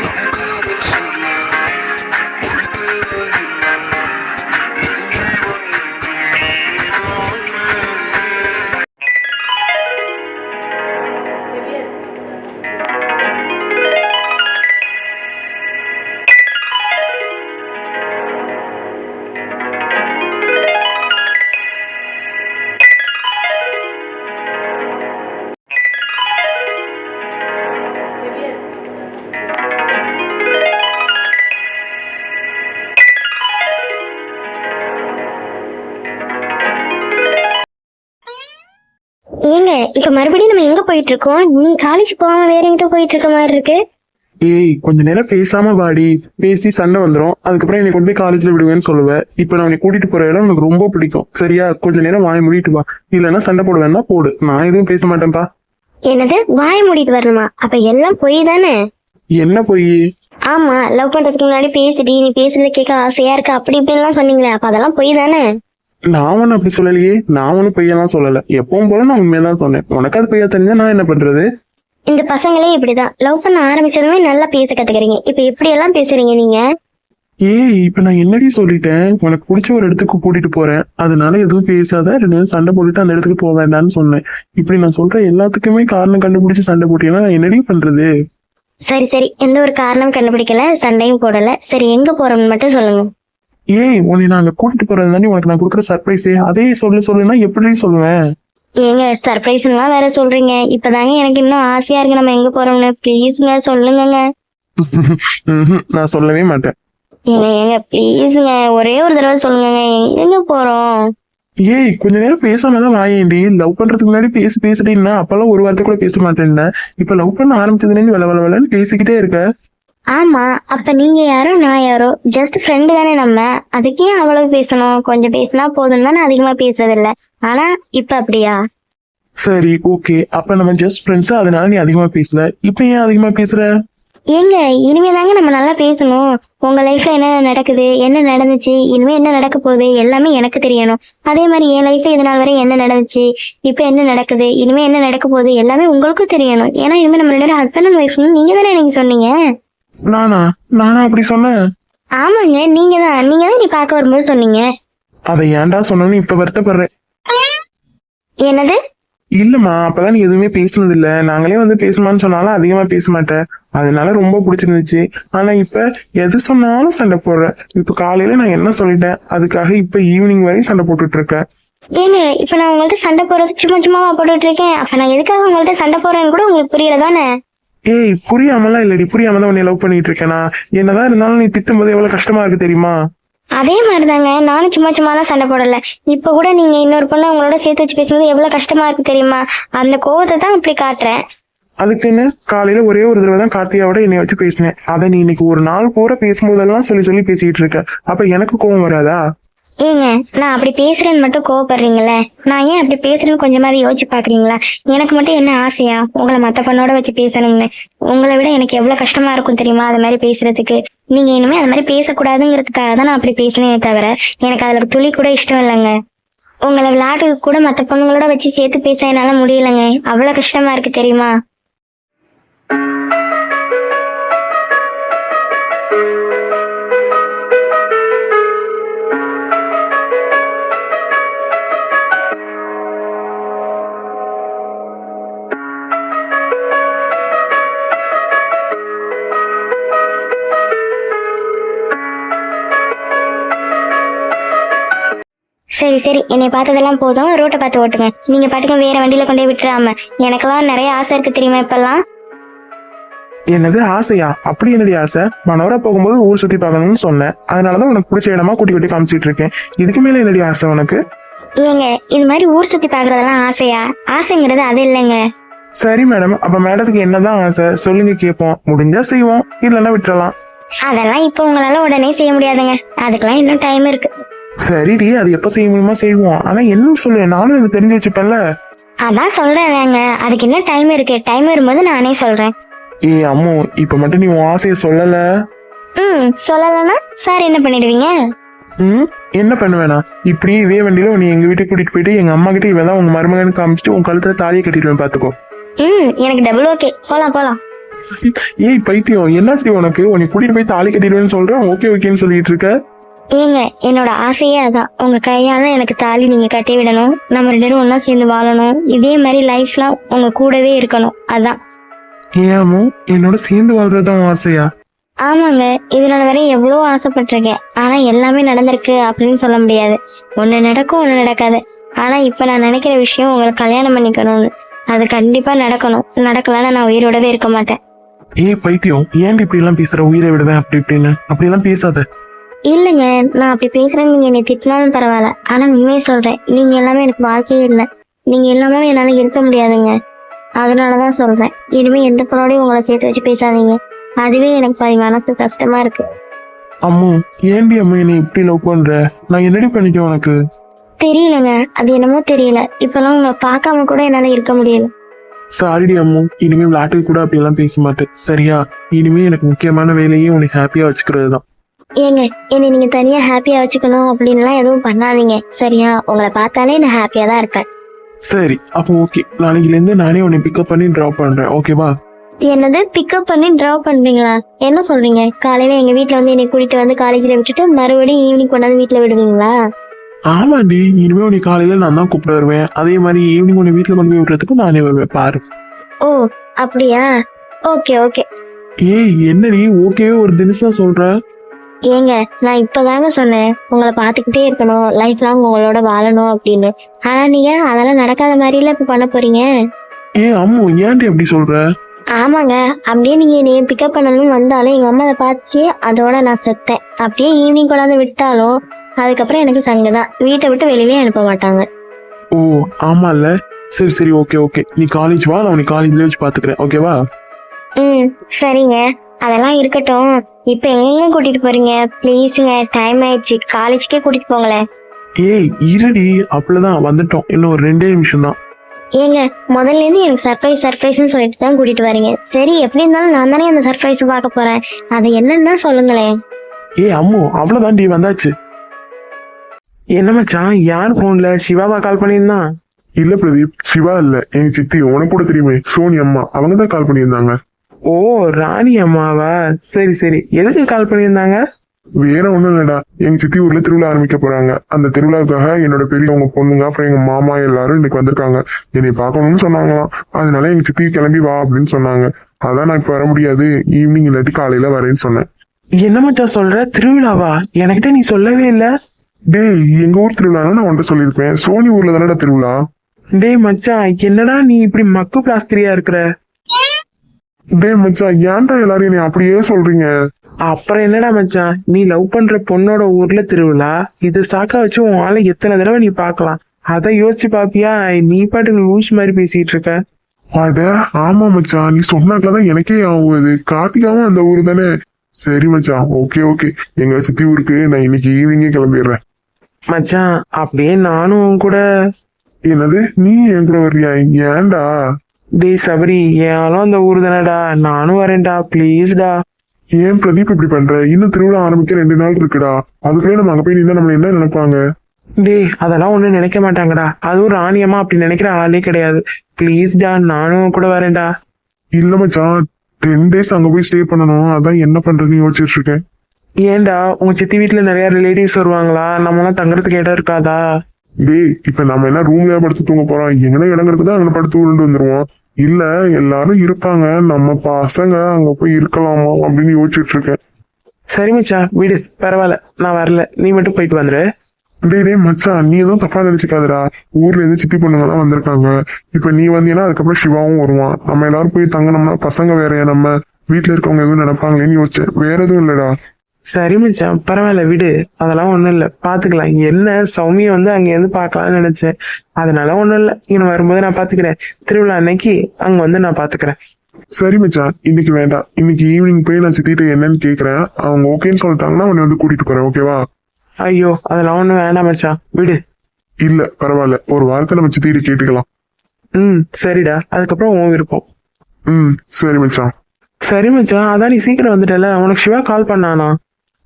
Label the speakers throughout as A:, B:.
A: Christ. இப்ப மறுபடியும் நம்ம எங்க போயிட்டு இருக்கோம் நீங்க காலேஜ் போகாம வேற எங்கிட்ட போயிட்டு இருக்க மாதிரி இருக்கு.
B: ஏய் கொஞ்ச நேரம் பேசாம வாடி. பேசி சண்டை வந்துரும். அதுக்கப்புறம் என்னை கொண்டு போய் காலேஜ்ல விடுவேன்னு சொல்லுவேன் இப்ப நான் உன்னை கூட்டிட்டு போற இடம் எனக்கு ரொம்ப பிடிக்கும். சரியா? கொஞ்ச நேரம் வாய் மூடிட்டு வா. இல்லைன்னா சண்டை போட வேணா போடு. நான் எதுவும் பேச மாட்டேன்ப்பா
A: என்னது? வாய மூடிட்டு வரணுமா? அப்ப எல்லாம் பொய் தானே?
B: என்ன போய்?
A: ஆமா லவ் பண்றதுக்கு முன்னாடி பேசிடி. நீ பேசுறத கேட்க ஆசையா இருக்கு. அப்படி இப்படின்லாம் சொன்னீங்களே அப்ப அதெல்லாம் பொய் தானே?
B: நான் ஒன்னும் அப்படி சொல்லலையே. நான் ஒன்னும் பொய்யெல்லாம் சொல்லல. எப்பவும் போல நான் உண்மையதான் சொன்னேன். உனக்கு அது பொய்யா தெரிஞ்சா நான் என்ன பண்றது?
A: இந்த பசங்களே இப்படிதான். லவ் பண்ண ஆரம்பிச்சதுமே நல்லா பேச கத்துக்கிறீங்க. இப்ப எப்படி எல்லாம் பேசுறீங்க நீங்க?
B: ஏய் இப்ப நான் என்னடி சொல்லிட்டேன்? உனக்கு பிடிச்ச ஒரு இடத்துக்கு கூட்டிட்டு போறேன். அதனால எதுவும் பேசாத. ரெண்டு நேரம் சண்டை போட்டுட்டு அந்த இடத்துக்கு போக வேண்டாம்னு சொன்னேன். இப்படி நான் சொல்ற எல்லாத்துக்குமே காரணம் கண்டுபிடிச்சு சண்டை போட்டீங்கன்னா நான் என்னடி பண்றது?
A: சரி சரி. எந்த ஒரு காரணம் கண்டுபிடிக்கல. சண்டையும் போடல. சரி எங்க போறோம்னு மட்டும் சொல்லுங்க.
B: ஏய் உன்னை நாங்க கூட்டிட்டு போறது தானே உனக்கு நான் கொடுக்குற சர்ப்ரைஸே அதே சொல்லு சொல்லுன்னா எப்படி சொல்லுவேன்?
A: ஏங்க சர்ப்ரைஸ்லாம் வேற சொல்றீங்க. இப்பதாங்க எனக்கு இன்னும் ஆசையா இருக்கு நம்ம எங்க போறோம்னு. ப்ளீஸ்ங்க சொல்லுங்கங்க.
B: நான் சொல்லவே மாட்டேன்.
A: ஏங்க ஏங்க ப்ளீஸுங்க ஒரே ஒரு தடவை சொல்லுங்கங்க. எங்கெங்க போறோம்?
B: ஏய் கொஞ்ச நேரம் பேசாம தான் வாயேண்டி லவ் பண்றதுக்கு முன்னாடி பேசி பேசிட்டீங்கன்னா அப்பெல்லாம் ஒரு வார்த்தை கூட பேச மாட்டேன்னா இப்ப லவ் பண்ண ஆரம்பிச்சதுலேருந்து வெல வெல வெலன்னு பேசிக்கிட்டே இருக்க
A: ஆமா அப்ப நீங்க யாரோ நான் யாரோ ஜஸ்ட் ஃப்ரெண்டு தானே நம்ம. அதுக்கு ஏன் அவ்வளவு பேசணும்? கொஞ்சம் பேசினா போதும் தானே அதிகமா பேசுறது இல்ல ஆனா இப்ப அப்படியா?
B: சரி ஓகே அப்ப நம்ம ஜஸ்ட் ஃப்ரெண்ட்ஸ் அதனால நீ அதிகமா பேசல இப்ப ஏன் அதிகமா பேசுற?
A: ஏங்க இனிமே தாங்க நம்ம நல்லா பேசணும். உங்க லைஃப்ல என்ன நடக்குது? என்ன நடந்துச்சு? இனிமே என்ன நடக்க போகுது? எல்லாமே எனக்கு தெரியணும். அதே மாதிரி என் லைஃப்ல இது நாள் வரை என்ன நடந்துச்சு? இப்ப என்ன நடக்குது? இனிமே என்ன நடக்க போகுது? எல்லாமே உங்களுக்கும் தெரியணும். ஏன்னா இனிமே நம்ம ரெண்டு ஹஸ்பண்ட் அண்ட் ஒய்ஃப்னு நீங்க தானே எனக்கு சொன்னீங்க?
B: நானா? நானா அப்படி சொன்னேன்?
A: ஆமாங்க நீங்க தான் நீங்க தான் நீ பார்க்க வரும்போது சொன்னீங்க.
B: அதை ஏன்டா சொன்னோன்னு இப்ப வருத்தப்படுறேன்.
A: என்னது?
B: இல்லம்மா அப்பதான் நீ எதுவுமே பேசுனது இல்ல நாங்களே வந்து பேசுமான்னு சொன்னாலும் அதிகமா பேச மாட்டேன். அதனால ரொம்ப பிடிச்சிருந்துச்சு. ஆனா இப்ப எது சொன்னாலும் சண்டை போடுற. இப்ப காலையில நான் என்ன சொல்லிட்டேன்? அதுக்காக இப்ப ஈவினிங் வரையும் சண்டை போட்டுட்டு இருக்கேன்
A: ஏங்க இப்ப நான் உங்கள்ட்ட சண்டை போடுறது சும்மா சும்மாவா போட்டுட்டு இருக்கேன் அப்ப நான் எதுக்காக உங்கள்ட்ட சண்டை போடுறேன்னு கூட உங்களுக்கு புரியல தானே
B: ஏய் புரியாமலாம் இல்லடி புரியாம தான் உன்னை லவ் பண்ணிட்டு இருக்கேனா என்னதான் இருந்தாலும் நீ திட்டும்போது எவ்வளவு கஷ்டமா இருக்கு தெரியுமா?
A: அதே மாதிரிதாங்க நானும் சும்மா சும்மாலாம் சண்டை போடல. இப்ப கூட நீங்க இன்னொரு பொண்ணு உங்களோட சேர்த்து வச்சு பேசும்போது எவ்வளவு கஷ்டமா இருக்கு தெரியுமா? அந்த கோவத்தை தான் இப்படி காட்டுறேன்.
B: அதுக்கு என்ன? காலையில ஒரே ஒரு தடவை தான் கார்த்தியாவோட என்னை வச்சு பேசினேன். அதை நீ இன்னைக்கு ஒரு நாள் பூரா பேசும்போதெல்லாம் சொல்லி சொல்லி பேசிட்டு இருக்க அப்ப எனக்கு கோவம் வராதா?
A: ஏங்க நான் அப்படி பேசுறேன்னு மட்டும் கோவப்படுறீங்களே? நான் ஏன் அப்படி பேசுறேன்னு கொஞ்சமாவது யோசிச்சு பாக்குறீங்களா எனக்கு மட்டும் என்ன ஆசையா? உங்களை மத்த பொண்ணோட வச்சு பேசணும்னு. உங்களை விட எனக்கு எவ்வளவு கஷ்டமா இருக்கும் தெரியுமா அது மாதிரி பேசுறதுக்கு? நீங்க இனிமே அது மாதிரி பேசக்கூடாதுங்கிறதுக்காக தான் நான் அப்படி பேசினே தவிர எனக்கு அதுல துளி கூட இஷ்டம் இல்லைங்க. உங்களை விளையாட்டு கூட மத்த பொண்ணுங்களோட வச்சு சேர்த்து பேச என்னால முடியலங்க. அவ்வளவு கஷ்டமா இருக்கு தெரியுமா? சரி சரி. என்னை பார்த்ததெல்லாம் போதும். ரோட்டை பார்த்து ஓட்டுங்க. நீங்க பாட்டுக்கு வேற வண்டியில கொண்டு விட்டுறாம. எனக்கெல்லாம் நிறைய ஆசை இருக்கு தெரியுமா இப்பெல்லாம்?
B: என்னது ஆசையா? அப்படி என்னடி ஆசை? மனோரா போகும்போது ஊர் சுத்தி பார்க்கணும்னு சொன்னேன். அதனாலதான் உனக்கு பிடிச்ச இடமா கூட்டி கூட்டி காமிச்சிட்டு இருக்கேன். இதுக்கு மேல என்னடி ஆசை உனக்கு?
A: ஏங்க இது மாதிரி ஊர் சுத்தி பாக்குறதெல்லாம் ஆசையா? ஆசைங்கிறது அது இல்லைங்க.
B: சரி மேடம். அப்ப மேடத்துக்கு என்னதான் ஆசை? சொல்லுங்க கேட்போம். முடிஞ்சா செய்வோம். இல்லைன்னா விட்டுறலாம்.
A: அதெல்லாம் இப்போ உங்களால உடனே செய்ய முடியாதுங்க. அதுக்கெல்லாம் இன்னும் டைம் இருக்கு.
B: சரிடி அது எப்ப செய்ய முடியுமா செய்வோம். ஆனா என்ன சொல்லு நானும் இது தெரிஞ்சு வச்சுப்பேன்ல.
A: அதான் சொல்றேங்க அதுக்கு இன்னும் டைம் இருக்கு? டைம் வரும்போது நானே சொல்றேன்.
B: ஏய் அம்மு இப்ப மட்டும் நீ உன் ஆசையை சொல்லல?
A: ம் சொல்லலைன்னா சார் என்ன பண்ணிடுவீங்க?
B: ம் என்ன பண்ணுவேனா? இப்படி இதே வண்டியில உன்னை எங்க வீட்டுக்கு கூட்டிட்டு போயிட்டு எங்க அம்மா கிட்ட இவன் தான் உங்க மருமகன் காமிச்சிட்டு உன் கழுத்துல தாலியை கட்டிடுவேன் பாத்துக்கோ.
A: ம் எனக்கு டபுள் ஓகே போலாம் போலாம்.
B: ஏய் பைத்தியம் என்னாச்சு உனக்கு? உன்னை கூட்டிட்டு போய் தாலி கட்டிடுவேன்னு சொல்றேன் ஓகே ஓகேன்னு சொல்லிட்டு இருக்க.
A: ஏங்க என்னோட ஆசையே அதான். உங்க கையால எனக்கு தாலி நீங்க கட்டி விடணும். நம்ம ரெண்டு பேரும் ஒண்ணா சேர்ந்து வாழணும். இதே மாதிரி லைஃப்லாம் உங்க கூடவே இருக்கணும். அதான்.
B: ஏமோ என்னோட சேர்ந்து வாழ்றதுதான் ஆசையா?
A: ஆமாங்க இதனால வரை எவ்வளோ ஆசைப்பட்டிருக்கேன். ஆனா எல்லாமே நடந்திருக்கு அப்படின்னு சொல்ல முடியாது. ஒண்ணு நடக்கும் ஒண்ணு நடக்காது. ஆனா இப்ப நான் நினைக்கிற விஷயம் உங்களுக்கு கல்யாணம் பண்ணிக்கணும்னு. அது கண்டிப்பா நடக்கணும். நடக்கலன்னா நான் உயிரோடவே இருக்க மாட்டேன்.
B: ஏய் பைத்தியம் ஏன்டி இப்படி எல்லாம் பேசுற? உயிரை விடுவேன் அப்படி இப்படின்னு. அப்படி எல்லாம் பேசாத.
A: இல்லைங்க நான் அப்படி பேசுறேன்னு நீங்க என்னை திட்டினாலும் பரவாயில்ல. ஆனா உண்மையை சொல்றேன். நீங்க எல்லாமே எனக்கு வாழ்க்கையே இல்லை. நீங்க எல்லாமே என்னால இருக்க முடியாதுங்க. அதனாலதான் சொல்றேன். இனிமே எந்த பொண்ணோடையும் உங்களை சேர்த்து வச்சு பேசாதீங்க. அதுவே எனக்கு பாதி மனசு கஷ்டமா இருக்கு.
B: அம்மு ஏன்டி அம்மு என்னை இப்படி லவ் பண்ற? நான் என்னடி பண்ணிட்டேன் உனக்கு?
A: தெரியலங்க. அது என்னமோ தெரியல. இப்பெல்லாம் உங்களை பார்க்காம கூட என்னால இருக்க முடியல.
B: சாரிடி அம்மு. இனிமே விளையாட்டு கூட அப்படி எல்லாம் பேச மாட்டேன். சரியா? இனிமே எனக்கு முக்கியமான வேலையே உனக்கு ஹாப்பியா வச்சுக்கிறது தான்
A: ஏங்க என்னை நீங்க தனியா ஹாப்பியா வச்சுக்கணும் அப்படின்லாம் எதுவும் பண்ணாதீங்க சரியா? உங்களை பார்த்தாலே நான் ஹாப்பியா தான் இருப்பேன்.
B: சரி அப்போ ஓகே நாளைக்குல இருந்து நானே உன்னை பிக்கப் பண்ணி டிராப் பண்றேன் ஓகேவா
A: என்னது பிக்கப் பண்ணி டிராப் பண்றீங்களா? என்ன சொல்றீங்க? காலையில எங்க வீட்ல வந்து என்னை கூட்டிட்டு வந்து காலேஜ்ல விட்டுட்டு மறுபடியும் ஈவினிங் கொண்டாந்து வீட்ல விடுவீங்களா?
B: ஆமாண்டி இனிமே உன்னை காலையில நான் தான் கூப்பிட வருவேன். அதே மாதிரி ஈவினிங் உன்னை வீட்டுல கொண்டு போய் விடுறதுக்கு நானே வருவேன் பாரு.
A: ஓ அப்படியா? ஓகே ஓகே
B: ஏய் என்னடி ஓகேவே ஒரு தினசா சொல்ற?
A: ஏங்க நான் இப்பதாங்க சொன்னேன். உங்களை பார்த்துக்கிட்டே இருக்கணும். லைஃப் லாங் உங்களோட வாழணும் அப்படின்னு. ஆனா நீங்க அதெல்லாம் நடக்காத மாதிரில இப்ப பண்ண போறீங்க?
B: ஏய் அம்மு ஏன்டி அப்படி சொல்ற?
A: ஆமாங்க. அப்படியே நீங்க என்னைய பிக்கப் பண்ணணும்னு வந்தாலும் எங்க அம்மா அதை பார்த்துச்சு அதோட நான் செத்தேன். அப்படியே ஈவினிங் கொண்டாந்து விட்டாலும் அதுக்கப்புறம் எனக்கு சங்கு தான். வீட்டை விட்டு வெளியிலே அனுப்ப மாட்டாங்க.
B: ஓ ஆமால சரி சரி ஓகே ஓகே நீ காலேஜ் வா? நான் உன்னை காலேஜ்ல வச்சு பாத்துக்கிறேன் ஓகேவா
A: ம் சரிங்க. அதெல்லாம் இருக்கட்டும். இப்போ எங்கெங்க கூட்டிட்டு போறீங்க? ப்ளீஸுங்க டைம் ஆயிடுச்சு. காலேஜ்க்கே கூட்டிட்டு போங்களேன்.
B: ஏய் இருடி. அவ்வளவுதான் வந்துட்டோம். இன்னும் ஒரு ரெண்டே நிமிஷம் தான்.
A: ஏங்க முதல்ல இருந்து எனக்கு சர்ப்ரைஸ் சர்ப்ரைஸ்னு சொல்லிட்டு தான் கூட்டிட்டு வரீங்க. சரி எப்படி இருந்தாலும் நான் தானே அந்த சர்ப்ரைஸ் பார்க்க போறேன். அது என்னன்னு தான் சொல்லுங்களேன்.
B: ஏய் அம்மு அவ்வளவுதான்டி வந்தாச்சு. என்ன மச்சான் யார் போன்ல சிவாவா கால் பண்ணியிருந்தான்
C: இல்ல பிரதீப். சிவா இல்ல. எங்க சித்தி உனக்கு கூட தெரியுமே. சோனி அம்மா அவங்க தான் கால் பண்ணியிருந்தாங்க.
B: ஓ ராணி அம்மாவா? சரி சரி. எதுக்கு கால் பண்ணியிருந்தாங்க?
C: வேற ஒண்ணும் இல்லடா. எங்க சித்தி ஊர்ல திருவிழா ஆரம்பிக்க போறாங்க. அந்த திருவிழாவுக்காக என்னோட பெரியவங்க பொண்ணுங்க அப்புறம் எங்க மாமா எல்லாரும் இன்னைக்கு வந்திருக்காங்க. என்னை பார்க்கணும்னு சொன்னாங்களாம். அதனால எங்க சித்தி கிளம்பி வா அப்படின்னு சொன்னாங்க. அதான் நான் இப்ப வர முடியாது. ஈவினிங் இல்லாட்டி காலையில வரேன்னு சொன்னேன்.
B: என்ன மச்சான் சொல்ற? திருவிழாவா? எனக்கிட்ட நீ சொல்லவே இல்ல.
C: டேய் எங்க ஊர் திருவிழான்னு நான் உன்கிட்ட சொல்லியிருப்பேன். சோனி ஊர்ல தானடா திருவிழா?
B: டேய் மச்சான் என்னடா நீ இப்படி மக்கு பிளாஸ்திரியா இருக்கிற?
C: டேய் மச்சான் ஏன்டா எல்லாரும் என்னை அப்படியே சொல்றீங்க?
B: அப்புறம் என்னடா மச்சான் நீ லவ் பண்ற பொண்ணோட ஊர்ல திருவிழா இது சாக்கா வச்சு உன் ஆளை எத்தனை தடவை நீ பார்க்கலாம்? அதை யோசிச்சு பாப்பியா? நீ பாட்டுக்கு லூஸ் மாதிரி பேசிட்டு இருக்க.
C: அட ஆமா மச்சான் நீ சொன்னாக்கதான் எனக்கே ஆகுது கார்த்திகாவும் அந்த ஊரு தானே? சரி மச்சான் ஓகே ஓகே. எங்க சித்தி ஊருக்கு நான் இன்னைக்கு ஈவினிங்கே கிளம்பிடுறேன்.
B: மச்சான் அப்படியே நானும் உன் கூட.
C: என்னது நீ என் கூட வர்றியா? ஏன்டா?
B: டேய் சபரி ஆளும் அந்த ஊர் தானடா. நானும் வரேன்டா. ப்ளீஸ்டா.
C: ஏன் பிரதீப் இப்படி பண்ற? இன்னும் திருவிழா ஆரம்பிக்க ரெண்டு நாள் இருக்குடா. அதுக்குள்ளே நம்ம அங்க போய் நின்னா நம்மள என்ன நினைப்பாங்க?
B: டேய் அதெல்லாம் ஒண்ணும் நினைக்க மாட்டாங்கடா. அதுவும் ராணியம்மா அப்படி நினைக்கிற ஆளே கிடையாது. ப்ளீஸ்டா நானும் கூட வரேன்டா.
C: இல்ல மச்சான் டென் டேஸ் அங்க போய் ஸ்டே பண்ணணும். அதான் என்ன பண்றதுன்னு யோசிச்சுட்டு இருக்கேன்.
B: ஏன்டா உங்க சித்தி வீட்டுல நிறைய ரிலேட்டிவ்ஸ் வருவாங்களா? நம்மலாம் தங்குறதுக்கு இடம் இருக்காதா?
C: டேய் இப்ப நம்ம என்ன ரூம்லயா படுத்து தூங்க போறோம்? எங்கன்னா இடம் கிடக்குதோ அங்க படுத்து உருண்டு வந்துருவோம். இல்ல எல்லாரும் இருப்பாங்க. நம்ம பசங்க அங்க போய் இருக்கலாமா அப்படின்னு யோசிச்சுட்டு இருக்கேன்.
B: சரி மச்சான் விடு. பரவாயில்ல நான் வரல. நீ மட்டும் போயிட்டு வந்துரு.
C: டேய் டேய் மச்சான் நீ எதுவும் தப்பா நினைச்சுக்காதடா. ஊர்ல இருந்து சித்தி பொண்ணுங்க எல்லாம் வந்திருக்காங்க. இப்ப நீ வந்தீங்கன்னா அதுக்கப்புறம் சிவாவும் வருவான். நம்ம எல்லாரும் போய் தங்கினோம்னா பசங்க வேறயா? நம்ம வீட்டுல இருக்கவங்க எதுவும் நினைப்பாங்களேன்னு யோசிச்சேன். வேற எதுவும் இல்லடா.
B: சரி மச்சான் பரவாயில்ல விடு. அதெல்லாம் ஒண்ணும் இல்ல. பாத்துக்கலாம். என்ன? சௌமிய வந்து அங்க இருந்து பார்க்கலாம்னு நினைச்சேன். அதனால ஒண்ணும் இல்ல. இங்க வரும்போது நான் பாத்துக்கிறேன். திருவிழா அன்னைக்கு அங்க வந்து நான் பாத்துக்கிறேன்.
C: சரி மச்சான். இன்னைக்கு வேண்டாம். இன்னைக்கு ஈவினிங் போய் நான் சித்திட்ட என்னன்னு கேக்குறேன். அவங்க ஓகேன்னு சொல்லிட்டாங்கன்னா உன்னை வந்து கூட்டிட்டு போறேன் ஓகேவா?
B: ஐயோ அதெல்லாம் ஒண்ணும் வேண்டாம் மச்சான். விடு.
C: இல்ல பரவாயில்ல. ஒரு வாரத்தை நம்ம சித்திட்டு கேட்டுக்கலாம்.
B: ம் சரிடா. அதுக்கப்புறம் உன் விருப்பம்.
C: ம் சரி மச்சான்.
B: சரி மச்சான். அதான் நீ சீக்கிரம் வந்துட்டல உனக்கு சிவா கால் பண்ணானா?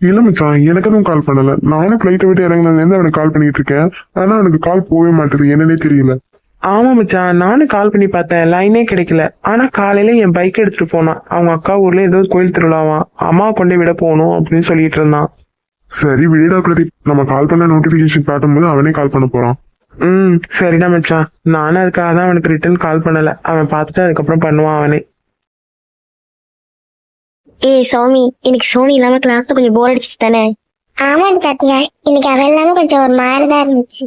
C: இல்ல மச்சான் எனக்கு எதுவும் கால் பண்ணல. நானும் பிளைட்டை விட்டு இறங்குனதுல இருந்து அவனுக்கு கால் பண்ணிட்டு இருக்கேன். ஆனா அவனுக்கு கால் போகவே மாட்டேது என்னன்னே தெரியல.
B: ஆமா மச்சான் நானும் கால் பண்ணி பார்த்தேன். லைனே கிடைக்கல. ஆனா காலையில என் பைக் எடுத்துட்டு போனான். அவங்க அக்கா ஊர்ல ஏதோ கோயில் திருவிழாவாம். அம்மா கொண்டு விட போகணும் அப்படின்னு சொல்லிட்டு இருந்தான்.
C: சரி விடுடா பிரதீப். நம்ம கால் பண்ண நோட்டிபிகேஷன் காட்டும்போது அவனே கால் பண்ண போறான்.
B: ம் சரிடா மச்சான் நானும் அதுக்காக தான் அவனுக்கு ரிட்டர்ன் கால் பண்ணல. அவன் பார்த்துட்டு அதுக்கப்புறம் பண்ணுவான் அவனே.
A: ஏய் சௌமி இன்னைக்கு சோனி இல்லாம கிளாஸ்ல கொஞ்சம் போர் அடிச்சிச்சு தானே?
D: ஆமாடி கார்த்திகா இன்னைக்கு அவ எல்லாமே கொஞ்சம் ஒரு மாதிரிதான் இருந்துச்சு.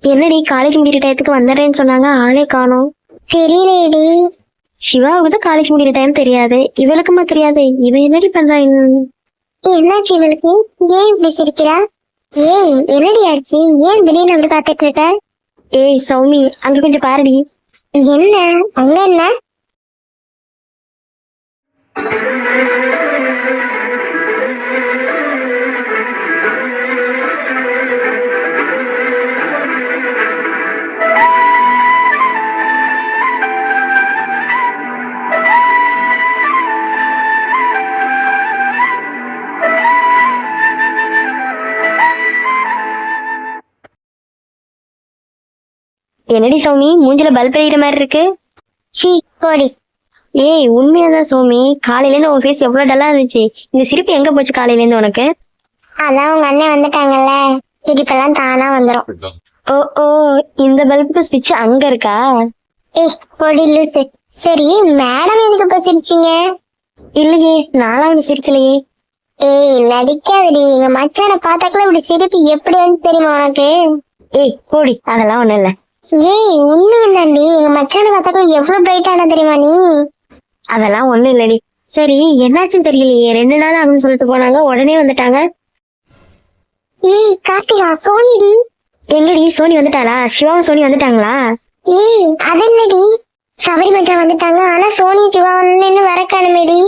A: என்னடி காலேஜ் முடிகிற டயத்துக்கு வந்துடுறேன்னு சொன்னாங்க ஆளே காணோம்.
D: தெரியலையேடி.
A: சிவாவுக்கு தான் காலேஜ் முடிகிற டைம் தெரியாது. இவளுக்குமா தெரியாது. இவ என்னடி பண்றா?
D: என்னாச்சு இவளுக்கு? ஏன் இப்படி சிரிக்கிறா? ஏய் என்னடி ஆச்சு? ஏன் திடீர்னு அப்படி பார்த்துட்டு இருக்க?
A: ஏய் சௌமி அங்க கொஞ்சம் பாருடி.
D: என்ன? அங்க என்ன?
A: என்னடி சௌமி மூஞ்சில பல்ப் எரியிற மாதிரி இருக்கு?
D: சீ போடி.
A: ஏய் உண்மையாதான் சௌமி. காலையில இருந்து உன் ஃபேஸ் எவ்வளவு டல்லா இருந்துச்சு. இந்த சிரிப்பு எங்க போச்சு காலையில இருந்து உனக்கு?
D: அதான் உங்க அண்ணன் வந்துட்டாங்கல்ல. சிரிப்பெல்லாம் தானா வந்துரும்.
A: ஓ ஓ இந்த பல்புக்கு ஸ்விட்ச் அங்க இருக்கா?
D: ஏய் பொடி லூசு. சரி மேடம் எதுக்கு இப்ப சிரிச்சீங்க?
A: இல்லையே நானும் அவனு சிரிக்கலையே.
D: ஏய் நடிக்காதடி. எங்க மச்சானை பார்த்தாக்கல இப்படி சிரிப்பு எப்படி வந்து தெரியுமா உனக்கு?
A: ஏய் போடி. அதெல்லாம் ஒண்ணும் இல்ல.
D: ஏய் உண்மையில்தாண்டி எங்க மச்சானை பார்த்தாக்கல எவ்வளவு பிரைட்டான தெரியுமா நீ?
A: அதெல்லாம் ஒண்ணும் இல்லடி. சரி என்னாச்சுன்னு தெரியலையே. ரெண்டு நாள் ஆகும்னு சொல்லிட்டு போனாங்க. உடனே வந்துட்டாங்க.
D: ஏய் கார்த்திகா சோனிடி.
A: எங்கடி? சோனி வந்துட்டாளா? சிவாவும் சோனி வந்துட்டாங்களா?
D: ஏய் அதென்னடி சபரி மச்சான் வந்துட்டாங்க. ஆனா சோனி சிவா ஒன்னு வர காணுமேடி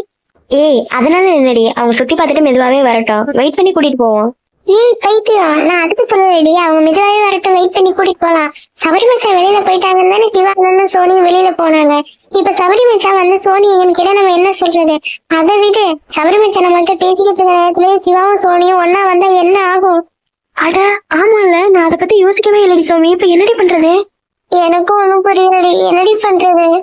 A: ஏய் அதனால என்னடி? அவங்க சுத்தி பார்த்துட்டு மெதுவாவே வரட்டும். வெயிட் பண்ணி கூட்டிட்டு போவோம்.
D: ஏய் பைத்தியம் நான் அதுக்கு சொல்லலடி. அவங்க மெதுவாகவே வரட்டும். வெயிட் பண்ணி கூட்டிட்டு போலாம். சபரி மச்சான் வெளியில போயிட்டாங்கன்னு தானே சிவா அண்ணனும் சோனியும் வெளியில போனாங்க. இப்ப சபரி மச்சான் வந்து சோனி எங்கன்னு கேட்டா நம்ம என்ன சொல்றது? அதை விடு. சபரி மச்சான் நம்மள்ட்ட பேசிக்கிட்டு இருக்க நேரத்துல சிவாவும் சோனியும் ஒன்னா வந்தா என்ன ஆகும்?
A: அட ஆமால நான் அதை பத்தி யோசிக்கவே இல்லடி சோமி. இப்ப என்னடி பண்றது?
D: எனக்கும் ஒண்ணும் புரியலடி. என்னடி பண்றது?